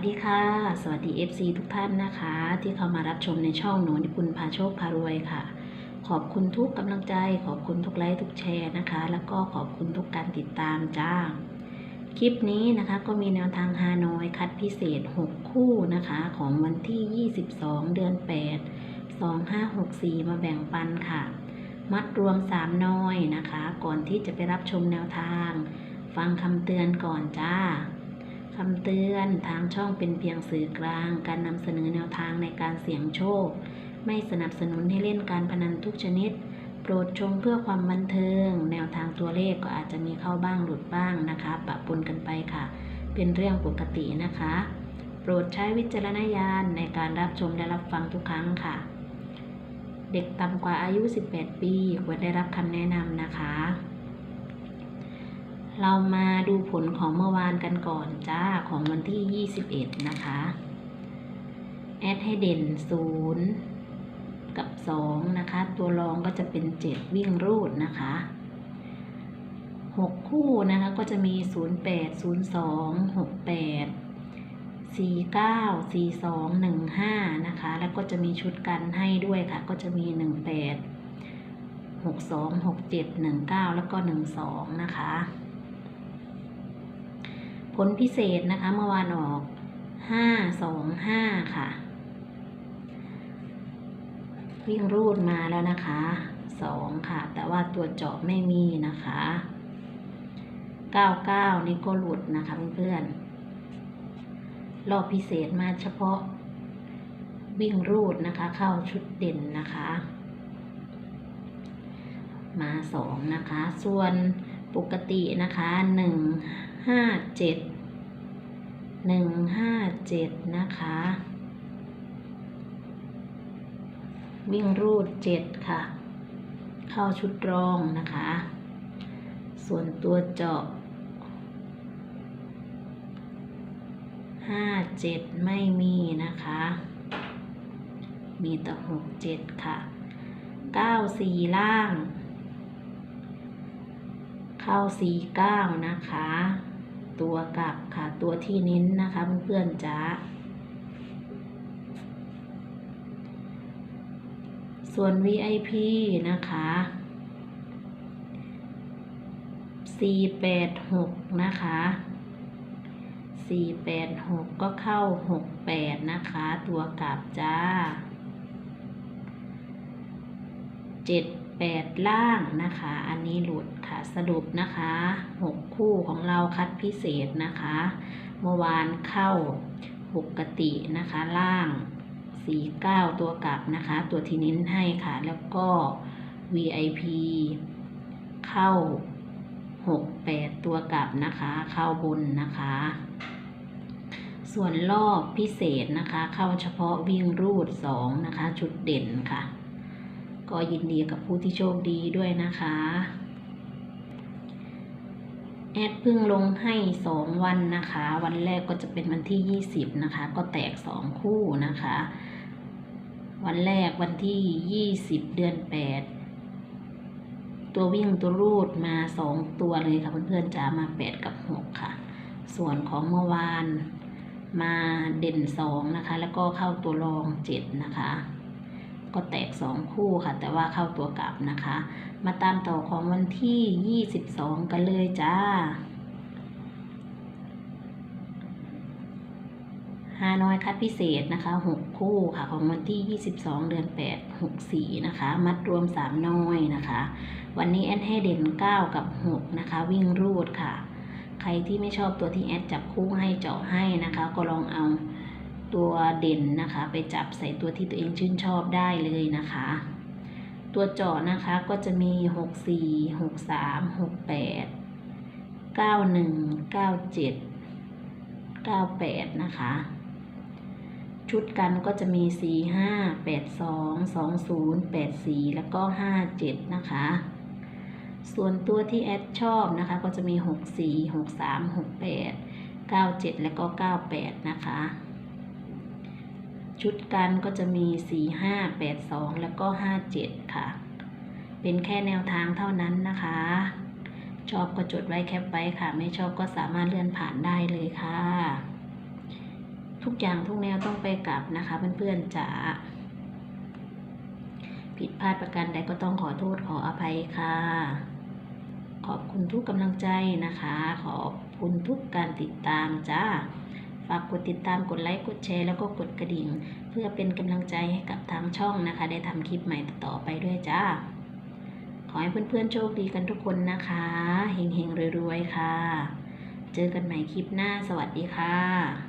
วัสดีค่ะ สวัสดี FC ทุกท่านนะคะ ที่เข้ามารับชมในช่องหนูนิพุนพาโชคพารวยค่ะ ขอบคุณทุกกำลังใจ ขอบคุณทุกไลค์ทุกแชร์นะคะ แล้วก็ขอบคุณทุกการติดตามจ้า คลิปนี้นะคะก็มีแนวทางฮานอยคัดพิเศษ 6 คู่นะคะ ของวันที่ 22 เดือน 8 2564 มาแบ่งปันค่ะ มัดรวม 3 น้อยนะคะ ก่อนที่จะไปรับชมแนวทาง ฟังคำเตือนก่อนจ้า คำเตือนทางช่องเป็นเพียงสื่อกลาง การนำเสนอแนวทางในการเสี่ยงโชค ไม่สนับสนุนให้เล่นการพนันทุกชนิด โปรดชมเพื่อความบันเทิง แนวทางตัวเลขก็อาจจะมีเข้าบ้างหลุดบ้างนะคะปะปนกันไปค่ะ เป็นเรื่องปกตินะคะ โปรดใช้วิจารณญาณในการรับชมและรับฟังทุกครั้งค่ะ เด็กต่ำกว่าอายุ 18 ปีควรได้รับคำแนะนำนะคะ เรามาดูผลของเมื่อวานกันก่อนจ้าของวันที่ 21 นะคะ แอดให้เด่น 0 กับ 2 นะคะ ตัวรองก็จะเป็น 7 วิ่งรูดนะคะ 6 คู่นะคะก็จะมี 08 02 68 49 42 15 นะคะ แล้วก็จะมีชุดกันให้ด้วยค่ะ ก็จะมี 18 62 67 19 แล้วก็ 12 นะคะ ผลพิเศษนะคะเมื่อวานออกห้าสองห้าค่ะ วิ่งรูดมาแล้วนะคะสองค่ะ แต่ว่าตัวเจาะไม่มีนะคะเก้าเก้านี่ก็หลุดนะคะเพื่อนๆรอบพิเศษมาเฉพาะ วิ่งรูดนะคะ เข้าชุดเด่นนะคะ มาสองนะคะ ส่วน ปกตินะคะหนึ่งห้าเจ็ดหนึ่งห้าเจ็ดนะคะ วิ่งรูดเจ็ดค่ะ เข้าชุดรองนะคะ ส่วนตัวเจาะห้าเจ็ดไม่มีนะคะ มีแต่หกเจ็ดค่ะเก้าสี่ล่าง เข้าสี่เก้านะคะ ตัวกลับค่ะ ตัวที่เน้นนะคะเพื่อนๆจ้าส่วน VIP นะคะสี่แปดหกนะคะสี่แปดหกก็เข้าหกแปดนะคะ ตัวกลับจ้าเจ็ดแปดล่างนะคะ อันนี้หลุดค่ะสรุปนะคะหกคู่ของเราคัดพิเศษนะคะ เมื่อวานเข้าปกตินะคะ ล่างสี่เก้าตัวกลับนะคะ ตัวที่นิ้นให้ค่ะ แล้วก็ VIP เข้าหกแปดตัวกลับนะคะ เข้าบนนะคะส่วนรอบพิเศษนะคะ เข้าเฉพาะวิ่งรูดสองนะคะ ชุดเด่นค่ะ ก็ยินดีกับผู้ที่โชคดีด้วยนะคะ แอดเพิ่งลงให้สองวันนะคะ วันแรกก็จะเป็นวันที่ยี่สิบนะคะ ก็แตกสองคู่นะคะ วันแรกวันที่ยี่สิบเดือนแปดตัววิ่งตัวรูดมาสองตัวเลยค่ะเพื่อนๆจะมาแปดกับหกค่ะ ส่วนของเมื่อวานมาเด่นสองนะคะ แล้วก็เข้าตัวรองเจ็ดนะคะ ก็แตกสองคู่ค่ะ แต่ว่าเข้าตัวกลับนะคะ มาตามต่อของวันที่ยี่สิบสองกันเลยจ้าฮานอยคัดพิเศษนะคะหกคู่ค่ะของวันที่ยี่สิบสองเดือนแปดหกสีนะคะ มัดรวมสามน้อยนะคะ วันนี้แอดให้เด่นเก้ากับหกนะคะ วิ่งรูดค่ะ ใครที่ไม่ชอบตัวที่แอดจับคู่ให้เจาะให้นะคะ ก็ลองเอา ตัวเด่นนะคะ ไปจับใส่ตัวที่ตัวเองชื่นชอบได้เลยนะคะ ตัวเจาะนะคะก็จะมี 6 4 6 3 6 8 9 1 9 7 9 8 นะคะ ชุดกันก็จะมี 4 5 8 2 2 0 8 4 แล้วก็ 5 7 นะคะส่วนตัวที่แอดชอบนะคะก็จะมี 6 4 6 3 6 8 9 7 แล้วก็ 98 นะคะ ชุดกันก็จะมี 4 5 8 2 แล้วก็ 5 7 ค่ะ เป็นแค่แนวทางเท่านั้นนะคะ ชอบก็จดไว้แคปไว้ค่ะ ไม่ชอบก็สามารถเลื่อนผ่านได้เลยค่ะ ทุกอย่างทุกแนวต้องไปกลับนะคะเพื่อนๆจ๋าผิดพลาดประการใดก็ต้องขอโทษขออภัยค่ะ ขอบคุณทุกกำลังใจนะคะ ขอบคุณทุกการติดตามจ้า ฝากกดติดตามกดไลค์กดแชร์แล้วก็กดกระดิ่ง เพื่อเป็นกำลังใจให้กับทางช่องนะคะ ได้ทำคลิปใหม่ต่อไปด้วยจ้า ขอให้เพื่อนๆโชคดีกันทุกคนนะคะเฮงๆรวยๆค่ะ เจอกันใหม่คลิปหน้าสวัสดีค่ะ